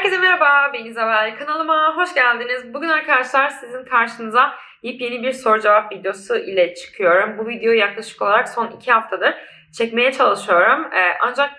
Herkese merhaba, ben İzabel. Kanalıma hoş geldiniz. Bugün arkadaşlar sizin karşınıza yepyeni bir soru cevap videosu ile çıkıyorum. Bu videoyu yaklaşık olarak son iki haftadır çekmeye çalışıyorum. Ee, ancak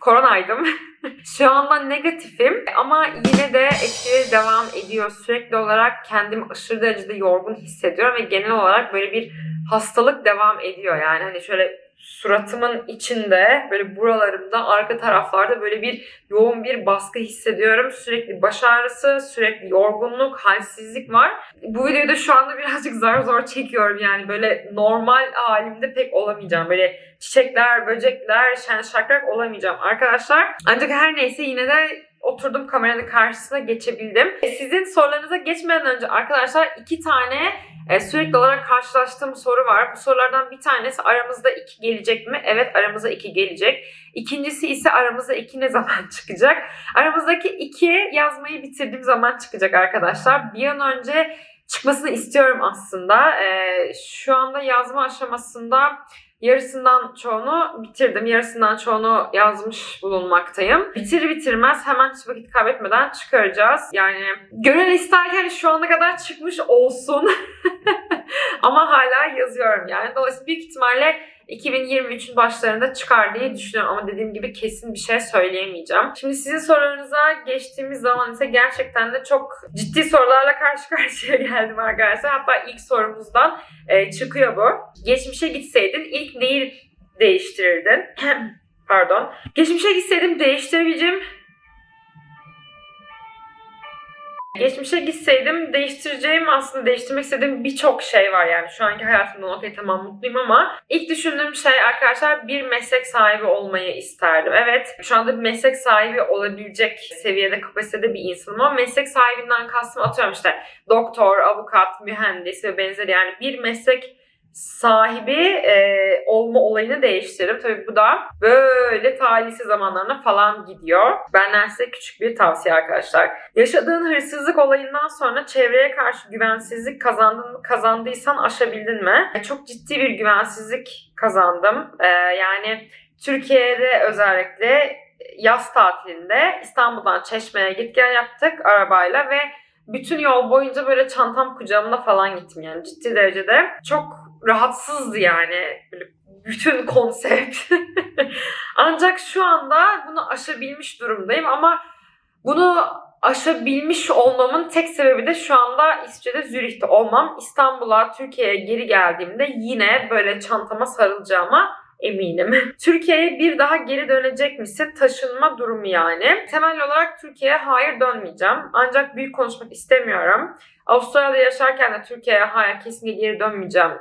koronaydım. Şu anda negatifim ama yine de etkileri devam ediyor. Sürekli olarak kendimi aşırı derecede yorgun hissediyorum ve genel olarak böyle bir hastalık devam ediyor. Yani hani şöyle suratımın içinde böyle buralarımda arka taraflarda böyle bir yoğun bir baskı hissediyorum. Sürekli baş ağrısı, sürekli yorgunluk, halsizlik var. Bu videoyu da şu anda birazcık zar zor çekiyorum yani böyle normal halimde pek olamayacağım. Böyle çiçekler, böcekler, şen şakrak olamayacağım arkadaşlar. Ancak her neyse yine de oturdum kameranın karşısına geçebildim. Sizin sorularınıza geçmeden önce arkadaşlar iki tane e, sürekli olarak karşılaştığım soru var. Bu sorulardan bir tanesi aramızda iki gelecek mi? Evet aramıza iki gelecek. İkincisi ise aramızda iki ne zaman çıkacak? Aramızdaki iki yazmayı bitirdiğim zaman çıkacak arkadaşlar. Bir an önce çıkmasını istiyorum aslında. E, şu anda yazma aşamasında yarısından çoğunu bitirdim. Yarısından çoğunu yazmış bulunmaktayım. Bitir bitirmez hemen hiç vakit kaybetmeden çıkaracağız. Yani gönül isterken şu ana kadar çıkmış olsun. Ama hala yazıyorum yani. Dolayısıyla büyük ihtimalle 2023'ün başlarında çıkar diye düşünüyorum ama dediğim gibi kesin bir şey söyleyemeyeceğim. Şimdi sizin sorularınıza geçtiğimiz zaman ise gerçekten de çok ciddi sorularla karşı karşıya geldim arkadaşlar. Hatta ilk sorumuzdan e, çıkıyor bu. Geçmişe gitseydin ilk neyi değiştirirdin? Pardon. Geçmişe gitseydim değiştirebileceğim Geçmişe gitseydim değiştireceğim aslında değiştirmek istediğim birçok şey var yani. Şu anki hayatımdan okey tamam mutluyum ama ilk düşündüğüm şey arkadaşlar bir meslek sahibi olmayı isterdim. Evet şu anda bir meslek sahibi olabilecek seviyede kapasitede bir insanım ama meslek sahibinden kastım atıyorum işte doktor, avukat, mühendis ve benzeri yani bir meslek sahibi e, olma olayını değiştiririm. Tabii bu da böyle talihsiz zamanlarına falan gidiyor. Benden size küçük bir tavsiye arkadaşlar. Yaşadığın hırsızlık olayından sonra çevreye karşı güvensizlik kazandın mı? Kazandıysan aşabildin mi? E, Çok ciddi bir güvensizlik kazandım. E, yani Türkiye'de özellikle yaz tatilinde İstanbul'dan Çeşme'ye git gel yaptık arabayla ve bütün yol boyunca böyle çantam kucağımda falan gittim yani ciddi derecede. Çok rahatsızdı yani böyle bütün konsept. Ancak şu anda bunu aşabilmiş durumdayım ama bunu aşabilmiş olmamın tek sebebi de şu anda İsviçre'de Zürih'te olmam. İstanbul'a, Türkiye'ye geri geldiğimde yine böyle çantama sarılacağıma eminim. Türkiye'ye bir daha geri dönecek misin? Taşınma durumu yani. Temel olarak Türkiye'ye hayır dönmeyeceğim. Ancak büyük konuşmak istemiyorum. Avustralya'da yaşarken de Türkiye'ye hayır kesinlikle geri dönmeyeceğim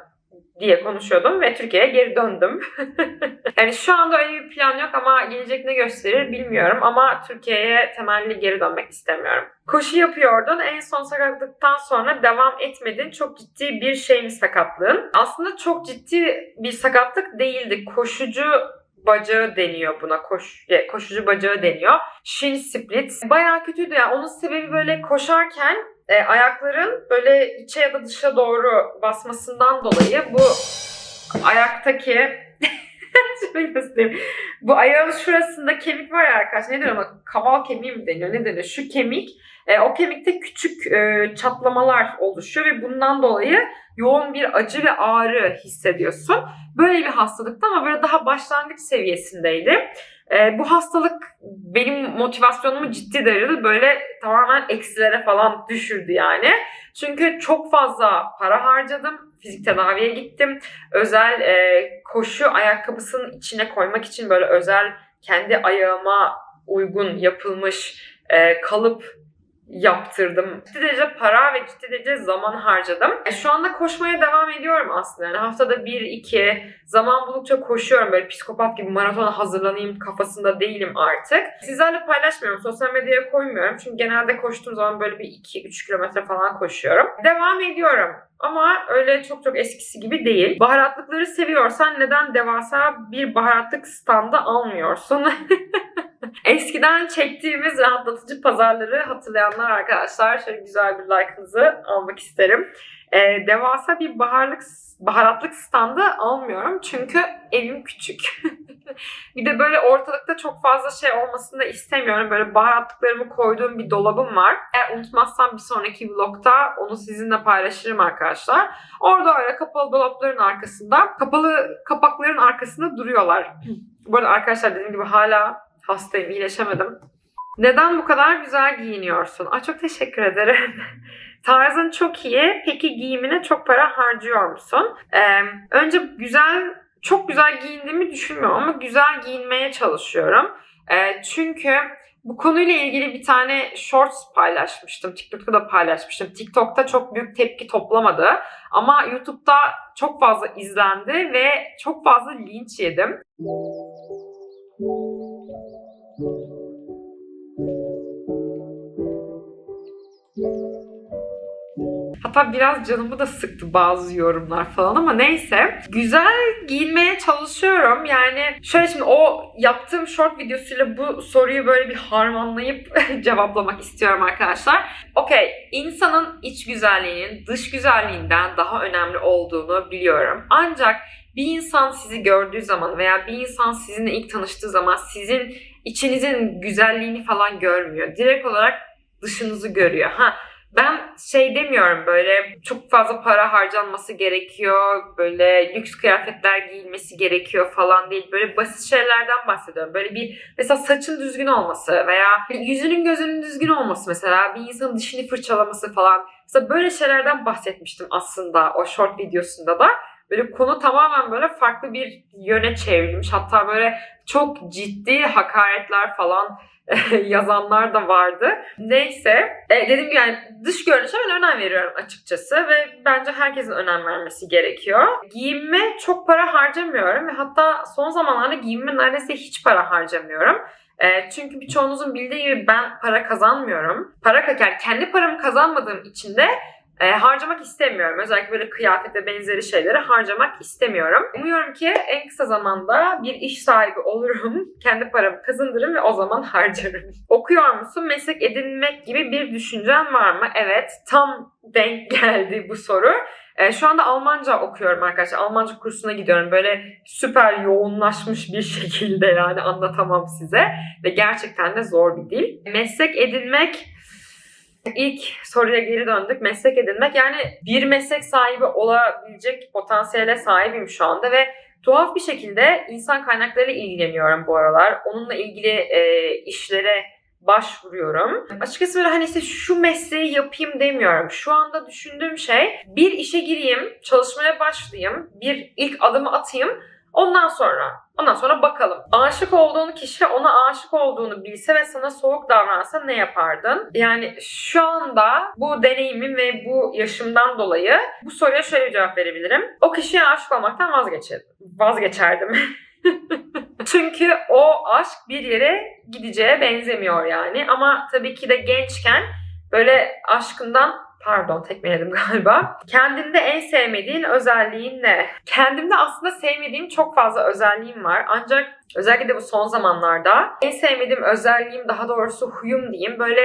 diye konuşuyordum ve Türkiye'ye geri döndüm. yani şu anda öyle bir plan yok ama gelecek ne gösterir bilmiyorum ama Türkiye'ye temelli geri dönmek istemiyorum. Koşu yapıyordun. En son sakatlıktan sonra devam etmedin. Çok ciddi bir şey mi sakatlığın? Aslında çok ciddi bir sakatlık değildi. Koşucu bacağı deniyor buna. Koş, e, koşucu bacağı deniyor. Shin split. Bayağı kötüydü yani. Onun sebebi böyle koşarken e, ayakların böyle içe ya da dışa doğru basmasından dolayı bu ayaktaki Bu ayağın şurasında kemik var ya arkadaşlar. Ne deniyor ama kaval kemiği mi deniyor? Ne deniyor? Şu kemik. E, o kemikte küçük e, çatlamalar oluşuyor ve bundan dolayı yoğun bir acı ve ağrı hissediyorsun. Böyle bir hastalıkta ama böyle daha başlangıç seviyesindeydi. E, bu hastalık benim motivasyonumu ciddi derecede böyle tamamen eksilere falan düşürdü yani. Çünkü çok fazla para harcadım. Fizik tedaviye gittim. Özel e, koşu ayakkabısının içine koymak için böyle özel kendi ayağıma uygun yapılmış e, kalıp yaptırdım. Ciddi derece para ve ciddi derece zaman harcadım. E, şu anda koşmaya devam ediyorum aslında. Yani haftada bir, iki zaman buldukça koşuyorum. Böyle psikopat gibi maratona hazırlanayım kafasında değilim artık. Sizlerle paylaşmıyorum. Sosyal medyaya koymuyorum. Çünkü genelde koştuğum zaman böyle bir 2-3 kilometre falan koşuyorum. Devam ediyorum. Ama öyle çok çok eskisi gibi değil. Baharatlıkları seviyorsan neden devasa bir baharatlık standı almıyorsun? Eskiden çektiğimiz rahatlatıcı pazarları hatırlayanlar arkadaşlar şöyle güzel bir like'ınızı almak isterim. Ee, devasa bir baharlık baharatlık standı almıyorum çünkü evim küçük. bir de böyle ortalıkta çok fazla şey olmasını da istemiyorum. Böyle baharatlıklarımı koyduğum bir dolabım var. Eğer unutmazsam bir sonraki vlogda onu sizinle paylaşırım arkadaşlar. Orada öyle kapalı dolapların arkasında, kapalı kapakların arkasında duruyorlar. Bu arada arkadaşlar dediğim gibi hala hastayım, iyileşemedim. Neden bu kadar güzel giyiniyorsun? Ay çok teşekkür ederim. Tarzın çok iyi. Peki giyimine çok para harcıyor musun? Ee, önce güzel, çok güzel giyindiğimi düşünmüyorum ama güzel giyinmeye çalışıyorum. Ee, çünkü bu konuyla ilgili bir tane shorts paylaşmıştım. TikTok'ta da paylaşmıştım. TikTok'ta çok büyük tepki toplamadı. Ama YouTube'da çok fazla izlendi ve çok fazla linç yedim. Hatta biraz canımı da sıktı bazı yorumlar falan ama neyse. Güzel giyinmeye çalışıyorum. Yani şöyle şimdi o yaptığım short videosuyla bu soruyu böyle bir harmanlayıp cevaplamak istiyorum arkadaşlar. Okey, insanın iç güzelliğinin dış güzelliğinden daha önemli olduğunu biliyorum. Ancak bir insan sizi gördüğü zaman veya bir insan sizinle ilk tanıştığı zaman sizin içinizin güzelliğini falan görmüyor. Direkt olarak dışınızı görüyor. Ha ben şey demiyorum böyle çok fazla para harcanması gerekiyor, böyle lüks kıyafetler giyilmesi gerekiyor falan değil. Böyle basit şeylerden bahsediyorum. Böyle bir mesela saçın düzgün olması veya yüzünün gözünün düzgün olması mesela bir insanın dişini fırçalaması falan. Mesela böyle şeylerden bahsetmiştim aslında o short videosunda da. Böyle konu tamamen böyle farklı bir yöne çevrilmiş. Hatta böyle çok ciddi hakaretler falan yazanlar da vardı. Neyse. E, gibi yani dış görünüşe ben önem veriyorum açıkçası ve bence herkesin önem vermesi gerekiyor. Giyinme çok para harcamıyorum ve hatta son zamanlarda giyinme neredeyse hiç para harcamıyorum. E, çünkü birçoğunuzun bildiği gibi ben para kazanmıyorum. Para yani kendi paramı kazanmadığım için de e, harcamak istemiyorum. Özellikle böyle kıyafet ve benzeri şeyleri harcamak istemiyorum. Umuyorum ki en kısa zamanda bir iş sahibi olurum. Kendi paramı kazandırırım ve o zaman harcarım. Okuyor musun? Meslek edinmek gibi bir düşüncen var mı? Evet. Tam denk geldi bu soru. E, şu anda Almanca okuyorum arkadaşlar. Almanca kursuna gidiyorum. Böyle süper yoğunlaşmış bir şekilde yani anlatamam size. Ve gerçekten de zor bir dil. Meslek edinmek İlk soruya geri döndük. Meslek edinmek. Yani bir meslek sahibi olabilecek potansiyele sahibim şu anda ve tuhaf bir şekilde insan kaynakları ilgileniyorum bu aralar. Onunla ilgili e, işlere başvuruyorum. Açıkçası böyle hani işte şu mesleği yapayım demiyorum. Şu anda düşündüğüm şey bir işe gireyim, çalışmaya başlayayım, bir ilk adımı atayım. Ondan sonra Ondan sonra bakalım. Aşık olduğun kişi ona aşık olduğunu bilse ve sana soğuk davransa ne yapardın? Yani şu anda bu deneyimim ve bu yaşımdan dolayı bu soruya şöyle cevap verebilirim. O kişiye aşık olmaktan vazgeçerdim. Vazgeçerdim. Çünkü o aşk bir yere gideceğe benzemiyor yani. Ama tabii ki de gençken böyle aşkından Pardon tekmeledim galiba. Kendinde en sevmediğin özelliğin ne? Kendimde aslında sevmediğim çok fazla özelliğim var. Ancak özellikle de bu son zamanlarda en sevmediğim özelliğim daha doğrusu huyum diyeyim. Böyle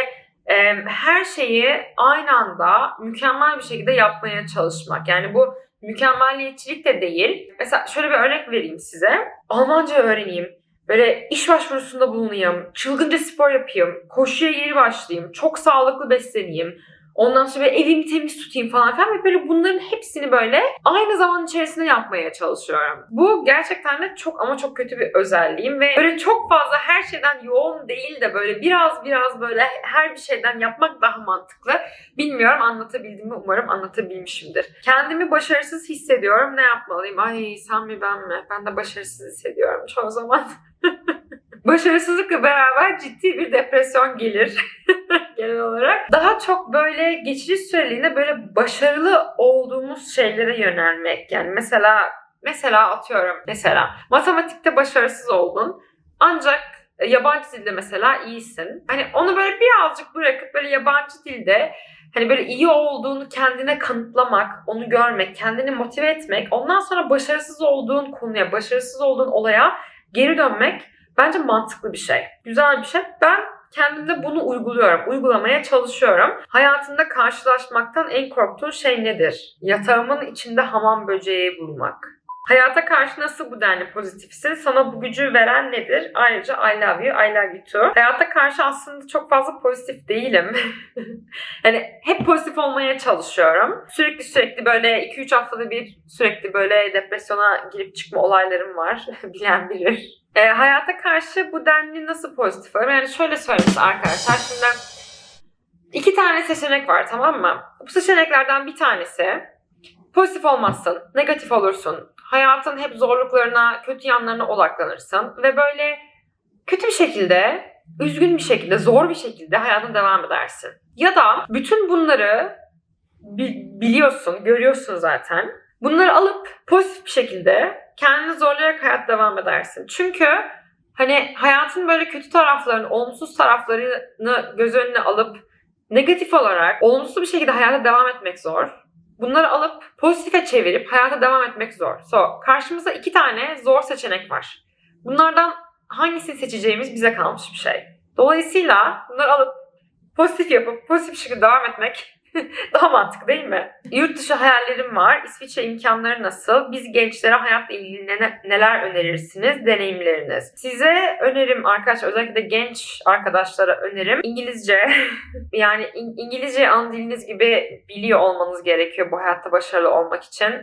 e, her şeyi aynı anda mükemmel bir şekilde yapmaya çalışmak. Yani bu mükemmelliyetçilik de değil. Mesela şöyle bir örnek vereyim size. Almanca öğreneyim. Böyle iş başvurusunda bulunayım, çılgınca spor yapayım, koşuya yeni başlayayım, çok sağlıklı besleneyim, Ondan sonra evimi temiz tutayım falan filan ve böyle bunların hepsini böyle aynı zaman içerisinde yapmaya çalışıyorum. Bu gerçekten de çok ama çok kötü bir özelliğim ve böyle çok fazla her şeyden yoğun değil de böyle biraz biraz böyle her bir şeyden yapmak daha mantıklı. Bilmiyorum anlatabildim mi? Umarım anlatabilmişimdir. Kendimi başarısız hissediyorum. Ne yapmalıyım? Ay sen mi ben mi? Ben de başarısız hissediyorum çoğu zaman. Başarısızlıkla beraber ciddi bir depresyon gelir genel olarak. Daha çok böyle geçici süreliğine böyle başarılı olduğumuz şeylere yönelmek. Yani mesela mesela atıyorum mesela matematikte başarısız oldun. Ancak yabancı dilde mesela iyisin. Hani onu böyle birazcık bırakıp böyle yabancı dilde hani böyle iyi olduğunu kendine kanıtlamak, onu görmek, kendini motive etmek, ondan sonra başarısız olduğun konuya, başarısız olduğun olaya geri dönmek Bence mantıklı bir şey. Güzel bir şey. Ben kendimde bunu uyguluyorum. Uygulamaya çalışıyorum. Hayatında karşılaşmaktan en korktuğun şey nedir? Yatağımın içinde hamam böceği bulmak. Hayata karşı nasıl bu denli pozitifsin? Sana bu gücü veren nedir? Ayrıca I love you, I love you too. Hayata karşı aslında çok fazla pozitif değilim. yani hep pozitif olmaya çalışıyorum. Sürekli sürekli böyle 2-3 haftada bir sürekli böyle depresyona girip çıkma olaylarım var. Bilen bilir. E, hayata karşı bu denli nasıl pozitif olurum? Yani şöyle söyleyeyim arkadaşlar. Şimdi iki tane seçenek var tamam mı? Bu seçeneklerden bir tanesi pozitif olmazsın, negatif olursun. Hayatın hep zorluklarına, kötü yanlarına odaklanırsın ve böyle kötü bir şekilde, üzgün bir şekilde, zor bir şekilde hayatına devam edersin. Ya da bütün bunları bi- biliyorsun, görüyorsun zaten. Bunları alıp pozitif bir şekilde kendini zorlayarak hayat devam edersin. Çünkü hani hayatın böyle kötü taraflarını, olumsuz taraflarını göz önüne alıp negatif olarak olumsuz bir şekilde hayata devam etmek zor. Bunları alıp pozitife çevirip hayata devam etmek zor. So, karşımızda iki tane zor seçenek var. Bunlardan hangisini seçeceğimiz bize kalmış bir şey. Dolayısıyla bunları alıp pozitif yapıp pozitif şekilde devam etmek daha mantıklı değil mi? Yurt dışı hayallerim var. İsviçre imkanları nasıl? Biz gençlere hayatla ilgili ne- neler önerirsiniz? Deneyimleriniz. Size önerim arkadaşlar özellikle de genç arkadaşlara önerim. İngilizce. yani İng- İngilizce ana diliniz gibi biliyor olmanız gerekiyor bu hayatta başarılı olmak için.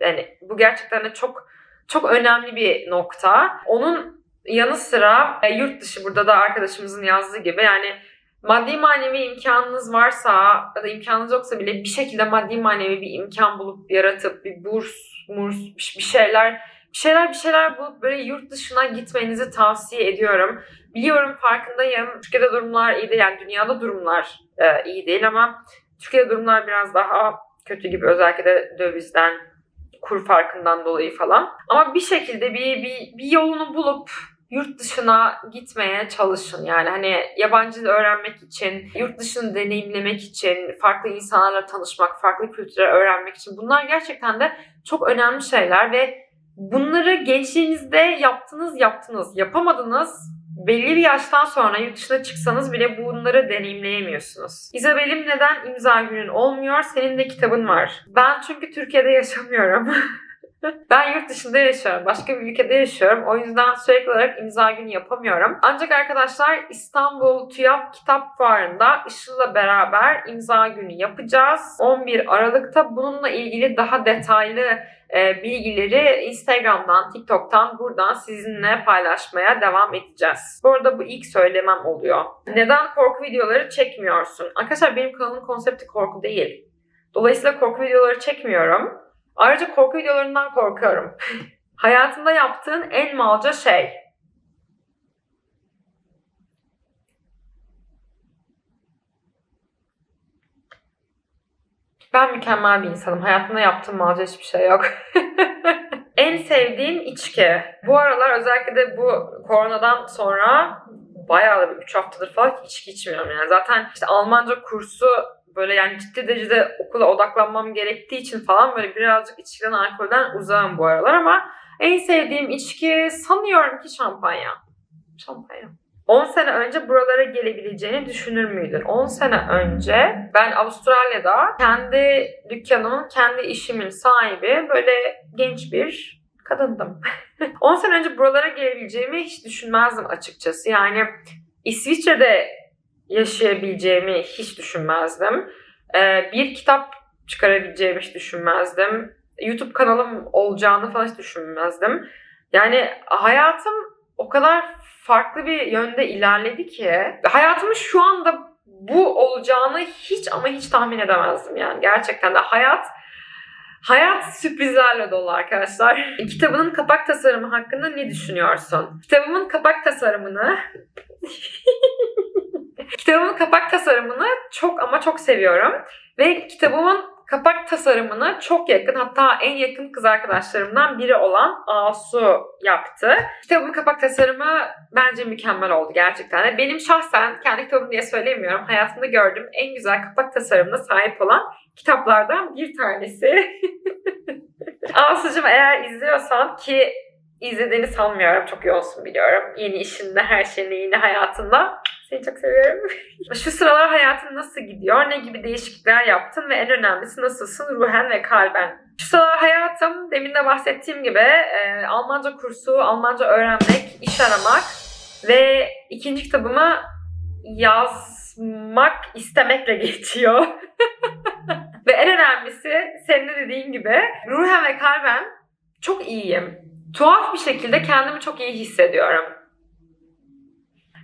Yani bu gerçekten de çok çok önemli bir nokta. Onun yanı sıra e, yurt dışı burada da arkadaşımızın yazdığı gibi yani maddi manevi imkanınız varsa ya da imkanınız yoksa bile bir şekilde maddi manevi bir imkan bulup yaratıp bir burs, murs bir şeyler bir şeyler bir şeyler bulup böyle yurt dışına gitmenizi tavsiye ediyorum. Biliyorum farkındayım. Türkiye'de durumlar iyi değil. Yani dünyada durumlar e, iyi değil ama Türkiye'de durumlar biraz daha kötü gibi özellikle de dövizden, kur farkından dolayı falan. Ama bir şekilde bir, bir, bir yolunu bulup yurt dışına gitmeye çalışın. Yani hani yabancı dil öğrenmek için, yurt dışını deneyimlemek için, farklı insanlarla tanışmak, farklı kültürleri öğrenmek için bunlar gerçekten de çok önemli şeyler ve bunları gençliğinizde yaptınız yaptınız, yapamadınız. Belli bir yaştan sonra yurt dışına çıksanız bile bunları deneyimleyemiyorsunuz. İzabel'im neden imza günün olmuyor? Senin de kitabın var. Ben çünkü Türkiye'de yaşamıyorum. Ben yurt dışında yaşıyorum. Başka bir ülkede yaşıyorum. O yüzden sürekli olarak imza günü yapamıyorum. Ancak arkadaşlar İstanbul TÜYAP Kitap Fuarı'nda Işıl'la beraber imza günü yapacağız. 11 Aralık'ta bununla ilgili daha detaylı e, bilgileri Instagram'dan, TikTok'tan buradan sizinle paylaşmaya devam edeceğiz. Bu arada bu ilk söylemem oluyor. Neden korku videoları çekmiyorsun? Arkadaşlar benim kanalımın konsepti korku değil. Dolayısıyla korku videoları çekmiyorum. Ayrıca korku videolarından korkuyorum. Hayatında yaptığın en malca şey. Ben mükemmel bir insanım. Hayatımda yaptığım malca hiçbir şey yok. en sevdiğin içki. Bu aralar özellikle de bu koronadan sonra bayağı da bir 3 haftadır falan içki içmiyorum yani. Zaten işte Almanca kursu böyle yani ciddi derecede okula odaklanmam gerektiği için falan böyle birazcık içkiden alkolden uzağım bu aralar ama en sevdiğim içki sanıyorum ki şampanya. Şampanya. 10 sene önce buralara gelebileceğini düşünür müydün? 10 sene önce ben Avustralya'da kendi dükkanımın, kendi işimin sahibi böyle genç bir kadındım. 10 sene önce buralara gelebileceğimi hiç düşünmezdim açıkçası. Yani İsviçre'de yaşayabileceğimi hiç düşünmezdim. Ee, bir kitap çıkarabileceğimi hiç düşünmezdim. YouTube kanalım olacağını falan hiç düşünmezdim. Yani hayatım o kadar farklı bir yönde ilerledi ki hayatımın şu anda bu olacağını hiç ama hiç tahmin edemezdim yani gerçekten de hayat Hayat sürprizlerle dolu arkadaşlar. Kitabının kapak tasarımı hakkında ne düşünüyorsun? Kitabımın kapak tasarımını Kitabımın kapak tasarımını çok ama çok seviyorum. Ve kitabımın kapak tasarımını çok yakın hatta en yakın kız arkadaşlarımdan biri olan Asu yaptı. Kitabımın kapak tasarımı bence mükemmel oldu gerçekten. Benim şahsen kendi kitabım diye söylemiyorum. Hayatımda gördüğüm en güzel kapak tasarımına sahip olan kitaplardan bir tanesi. Asucuğum eğer izliyorsan ki izlediğini sanmıyorum. Çok yoğunsun biliyorum. Yeni işinde, her şeyinde, yeni hayatında. Seni çok seviyorum. Şu sıralar hayatın nasıl gidiyor? Ne gibi değişiklikler yaptın? Ve en önemlisi nasılsın ruhen ve kalben? Şu sıralar hayatım demin de bahsettiğim gibi e, Almanca kursu, Almanca öğrenmek, iş aramak ve ikinci kitabımı yazmak istemekle geçiyor. ve en önemlisi senin de dediğin gibi ruhen ve kalben çok iyiyim. Tuhaf bir şekilde kendimi çok iyi hissediyorum.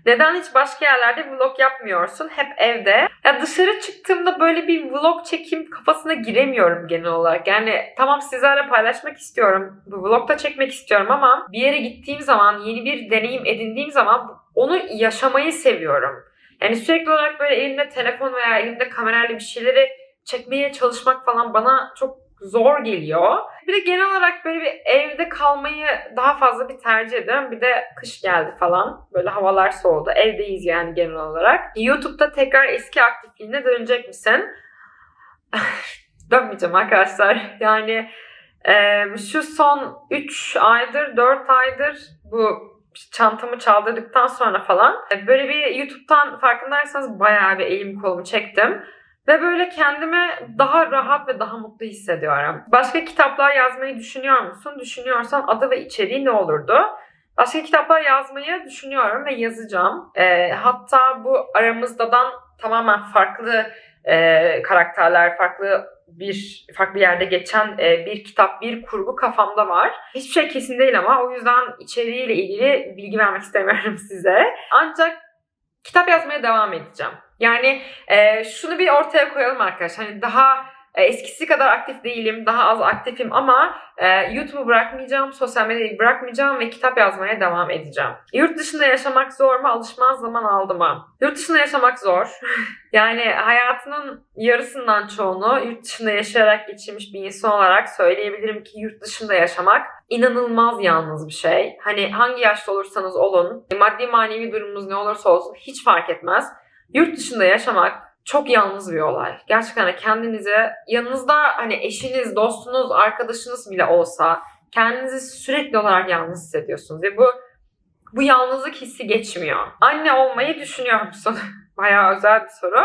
Neden hiç başka yerlerde vlog yapmıyorsun? Hep evde. Ya dışarı çıktığımda böyle bir vlog çekeyim kafasına giremiyorum genel olarak. Yani tamam sizlerle paylaşmak istiyorum. Bu vlog da çekmek istiyorum ama bir yere gittiğim zaman, yeni bir deneyim edindiğim zaman onu yaşamayı seviyorum. Yani sürekli olarak böyle elimde telefon veya elimde kamerayla bir şeyleri çekmeye çalışmak falan bana çok zor geliyor. Bir de genel olarak böyle bir evde kalmayı daha fazla bir tercih ediyorum. Bir de kış geldi falan. Böyle havalar soğudu. Evdeyiz yani genel olarak. YouTube'da tekrar eski aktifliğine dönecek misin? Dönmeyeceğim arkadaşlar. Yani e, şu son 3 aydır, 4 aydır bu çantamı çaldırdıktan sonra falan e, böyle bir YouTube'dan farkındaysanız bayağı bir elim kolumu çektim. Ve böyle kendimi daha rahat ve daha mutlu hissediyorum. Başka kitaplar yazmayı düşünüyor musun? Düşünüyorsan adı ve içeriği ne olurdu? Başka kitaplar yazmayı düşünüyorum ve yazacağım. Ee, hatta bu aramızdadan tamamen farklı e, karakterler, farklı bir farklı yerde geçen e, bir kitap, bir kurgu kafamda var. Hiçbir şey kesin değil ama o yüzden içeriğiyle ilgili bilgi vermek istemiyorum size. Ancak kitap yazmaya devam edeceğim. Yani e, şunu bir ortaya koyalım arkadaşlar. Hani daha e, eskisi kadar aktif değilim, daha az aktifim ama e, YouTube'u bırakmayacağım, sosyal medyayı bırakmayacağım ve kitap yazmaya devam edeceğim. Yurt dışında yaşamak zor mu? Alışmaz zaman aldı mı? Yurt dışında yaşamak zor. yani hayatının yarısından çoğunu yurt dışında yaşayarak geçirmiş bir insan olarak söyleyebilirim ki yurt dışında yaşamak inanılmaz yalnız bir şey. Hani hangi yaşta olursanız olun, maddi manevi durumunuz ne olursa olsun hiç fark etmez. Yurt dışında yaşamak çok yalnız bir olay. Gerçekten de kendinize yanınızda hani eşiniz, dostunuz, arkadaşınız bile olsa kendinizi sürekli olarak yalnız hissediyorsunuz ve bu bu yalnızlık hissi geçmiyor. Anne olmayı düşünüyor musun? Bayağı özel bir soru.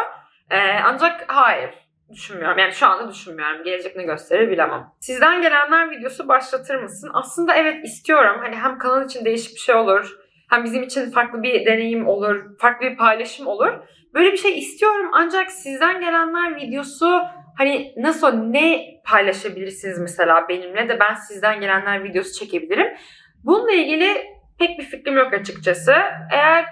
Ee, ancak hayır düşünmüyorum. Yani şu anda düşünmüyorum. Gelecek ne gösterir bilemem. Sizden gelenler videosu başlatır mısın? Aslında evet istiyorum. Hani hem kanal için değişik bir şey olur. Hem bizim için farklı bir deneyim olur. Farklı bir paylaşım olur. Böyle bir şey istiyorum ancak sizden gelenler videosu hani nasıl ne paylaşabilirsiniz mesela benimle de ben sizden gelenler videosu çekebilirim. Bununla ilgili pek bir fikrim yok açıkçası. Eğer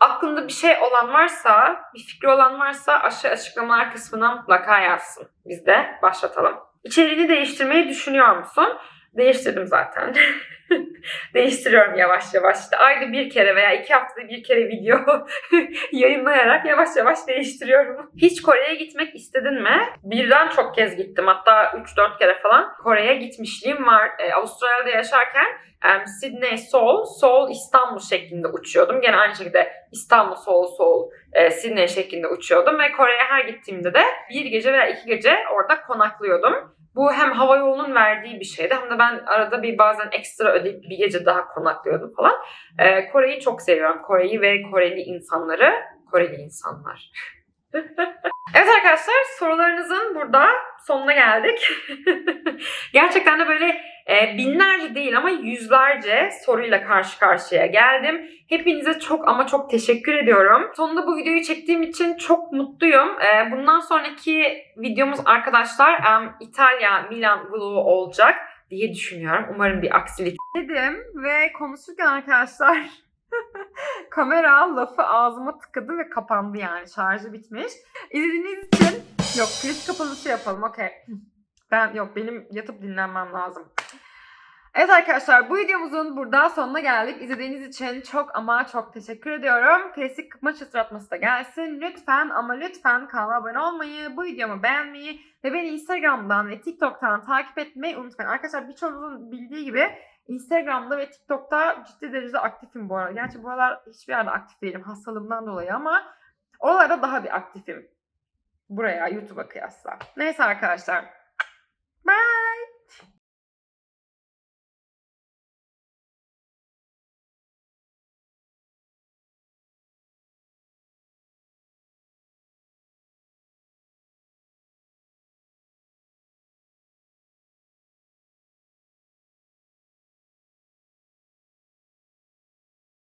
aklında bir şey olan varsa, bir fikri olan varsa aşağı açıklamalar kısmına mutlaka yazsın. Biz de başlatalım. İçeriğini değiştirmeyi düşünüyor musun? Değiştirdim zaten. Değiştiriyorum yavaş yavaş. İşte ayda bir kere veya iki haftada bir kere video yayınlayarak yavaş yavaş değiştiriyorum. Hiç Kore'ye gitmek istedin mi? Birden çok kez gittim. Hatta 3-4 kere falan Kore'ye gitmişliğim var. Ee, Avustralya'da yaşarken um, Sydney, Seoul, Seoul, İstanbul şeklinde uçuyordum. Gene aynı şekilde İstanbul, Seoul, Seoul, e, Sydney şeklinde uçuyordum. Ve Kore'ye her gittiğimde de bir gece veya iki gece orada konaklıyordum. Bu hem hava yolunun verdiği bir şeydi hem de ben arada bir bazen ekstra ödeyip bir gece daha konaklıyordum falan. Ee, Kore'yi çok seviyorum. Kore'yi ve Koreli insanları. Koreli insanlar. evet arkadaşlar sorularınızın burada sonuna geldik. Gerçekten de böyle e, binlerce değil ama yüzlerce soruyla karşı karşıya geldim. Hepinize çok ama çok teşekkür ediyorum. Sonunda bu videoyu çektiğim için çok mutluyum. E, bundan sonraki videomuz arkadaşlar e, İtalya Milan vlogu olacak diye düşünüyorum. Umarım bir aksilik. Dedim ve konuşurken arkadaşlar kamera lafı ağzıma tıkadı ve kapandı yani. Şarjı bitmiş. İzlediğiniz için yok klip kapanışı yapalım okey. Ben yok benim yatıp dinlenmem lazım. Evet arkadaşlar bu videomuzun burada sonuna geldik. İzlediğiniz için çok ama çok teşekkür ediyorum. Klasik kıpma çıtratması da gelsin. Lütfen ama lütfen kanala abone olmayı, bu videomu beğenmeyi ve beni Instagram'dan ve TikTok'tan takip etmeyi unutmayın. Arkadaşlar birçoğunuzun bildiği gibi Instagram'da ve TikTok'ta ciddi derecede aktifim bu arada. Gerçi bu aralar hiçbir yerde aktif değilim hastalığımdan dolayı ama oralarda daha bir aktifim. Buraya YouTube'a kıyasla. Neyse arkadaşlar. Bye.